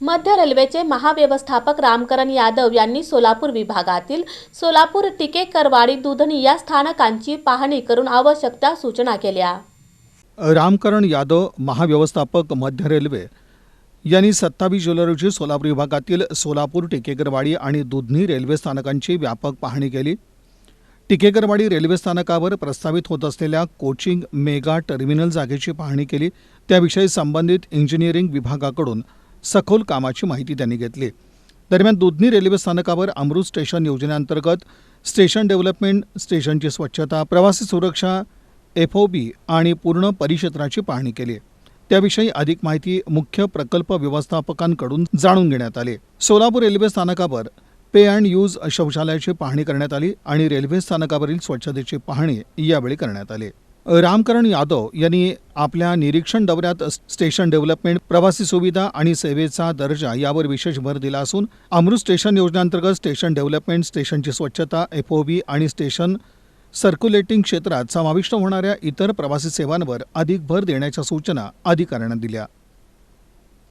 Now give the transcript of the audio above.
मध्य रेल्वेचे महाव्यवस्थापक रामकरण यादव यांनी सोलापूर विभागातील सोलापूर टिकेकरवाडी दुधनी या स्थानकांची पाहणी करून आवश्यक त्या सूचना केल्या. रामकरण यादव महाव्यवस्थापक मध्य रेल्वे यांनी सत्तावीस जुलै रोजी सोलापूर विभागातील सोलापूर टिकेकरवाडी आणि दुधनी रेल्वे स्थानकांची व्यापक पाहणी केली. टिकेकरवाडी रेल्वे स्थानकावर प्रस्तावित होत असलेल्या कोचिंग मेगा टर्मिनल जागेची पाहणी केली. त्याविषयी संबंधित इंजिनिअरिंग विभागाकडून सखोल कामाची माहिती त्यांनी घेतली. दरम्यान दुधनी रेल्वे स्थानकावर अमृत स्टेशन योजनेअंतर्गत स्टेशन डेव्हलपमेंट स्टेशनची स्वच्छता प्रवासी सुरक्षा एफ ओ बी आणि पूर्ण परिक्षेत्राची पाहणी केली. त्याविषयी अधिक माहिती मुख्य प्रकल्प व्यवस्थापकांकडून जाणून घेण्यात आली. सोलापूर रेल्वे स्थानकावर पे अँड यूज शौचालयाची पाहणी करण्यात आली आणि रेल्वे स्थानकावरील स्वच्छतेची पाहणी यावेळी करण्यात आली. रामकरण यादव यांनी आपल्या निरीक्षण दौऱ्यात स्टेशन डेव्हलपमेंट प्रवासी सुविधा आणि सेवेचा दर्जा यावर विशेष भर दिला असून अमृत स्टेशन योजनेअंतर्गत स्टेशन डेव्हलपमेंट स्टेशनची स्वच्छता एफओबी आणि स्टेशन सर्क्युलेटिंग क्षेत्रात समाविष्ट होणाऱ्या इतर प्रवासी सेवांवर अधिक भर देण्याच्या सूचना अधिकाऱ्यांना दिल्या.